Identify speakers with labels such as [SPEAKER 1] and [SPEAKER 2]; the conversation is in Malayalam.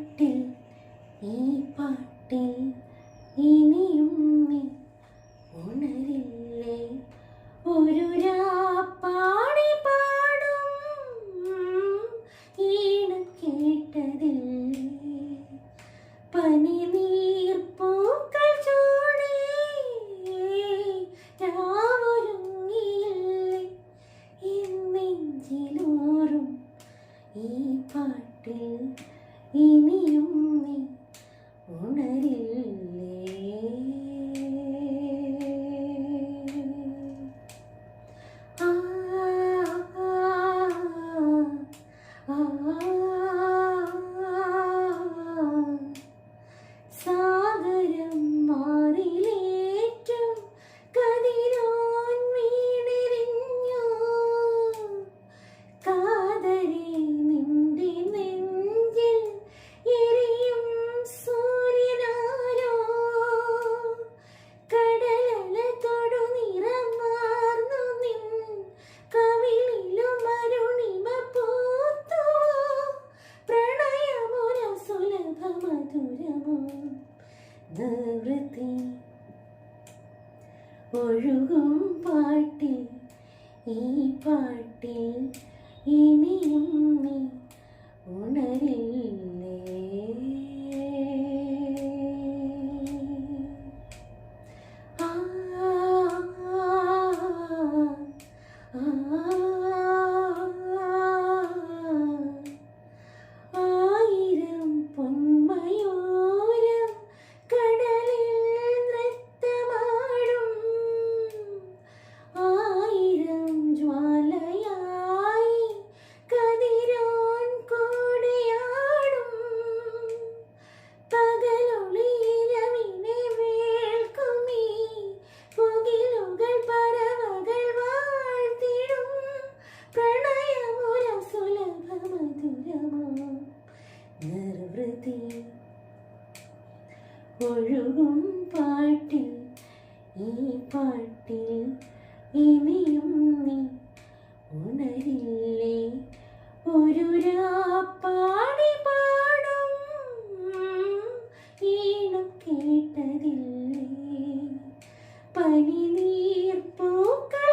[SPEAKER 1] പാട്ടിൽ ഈ പാട്ടിൽ ഇനിയും ഉണരില്ലേ? ഒരു രാപ്പാ നീ ഉണരില്ല മധുരമാം ധൃതി ഒഴുകും പാട്ടിൽ ഈ പാട്ടിൽ ഇനി ഒഴുകും പാട്ടിൽ. ഈ പാട്ടിൽ ഇനിയും നീ ഉണരില്ലേ? ഒരു രാപ്പാടി പാടും. ഈണം കേട്ടതില്ലേ? പനി നീർ പൂക്കൾ